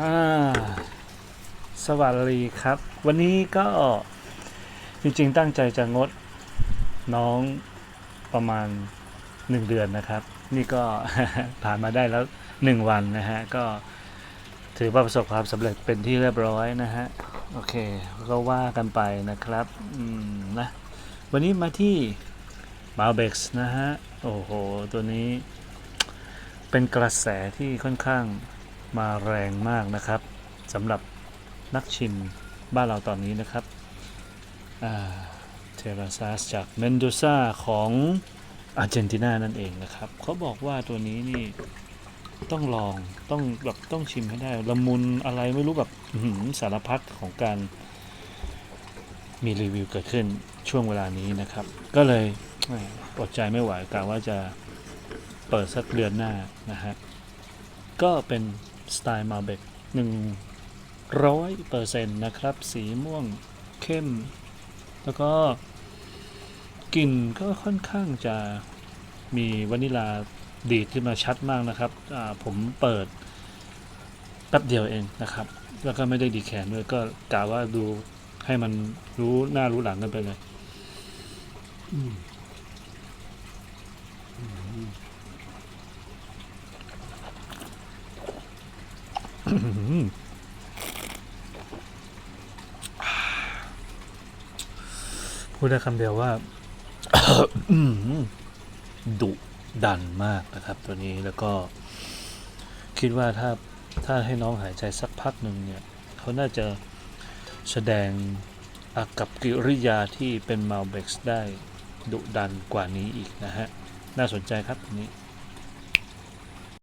อ่าสวัสดีครับ วันนี้ก็จริงๆตั้งใจจะงดน้องประมาณหนึ่งเดือนนะครับ นี่ก็ผ่านมาได้แล้วหนึ่งวันนะฮะ ก็ถือว่าประสบความสำเร็จเป็นที่เรียบร้อยนะฮะ โอเค ก็ว่ากันไปนะครับ อืมนะ วันนี้มาที่ m a l b e x นะฮะ โอ้โห ตัวนี้เป็นกระแสที่ค่อนข้าง มาแรงมากนะครับสำหรับนักชิมบ้านเราตอนนี้นะครับเทราซาสจากเมนโดซาของอาร์เจนตินานั่นเองนะครับเขาบอกว่าตัวนี้นี่ต้องลองต้องแบบต้องชิมให้ได้ละมุนอะไรไม่รู้แบบสารพัดของการมีรีวิวเกิดขึ้นช่วงเวลานี้นะครับ ก็เลยอดใจไม่ไหวกะว่าจะเปิดสักเดือนหน้านะฮะก็เป็น สไตล์มาเบกหนึ่งร้อยเปอร์เซ็นต์นะครับ สีม่วงเข้ม แล้วก็กลิ่นก็ค่อนข้างจะมีวานิลาดีดขึ้นมาชัดมากนะครับผมเปิดแป๊บเดียวเองนะครับ แล้วก็ไม่ได้ดีแคนด้วยก็กะว่าดูให้มันรู้หน้ารู้หลังกันไปเลย พูดได้คำเดียวว่าดุดันมากนะครับ ตัวนี้แล้วก็ คิดว่าถ้าถ้าให้น้องหายใจสักพักหนึ่งเนี่ย เขาน่าจะแสดงอากับกิริยาที่เป็นมัลเบ็กซ์ได้ดุดันกว่านี้อีกนะฮะ น่าสนใจครับตัวนี้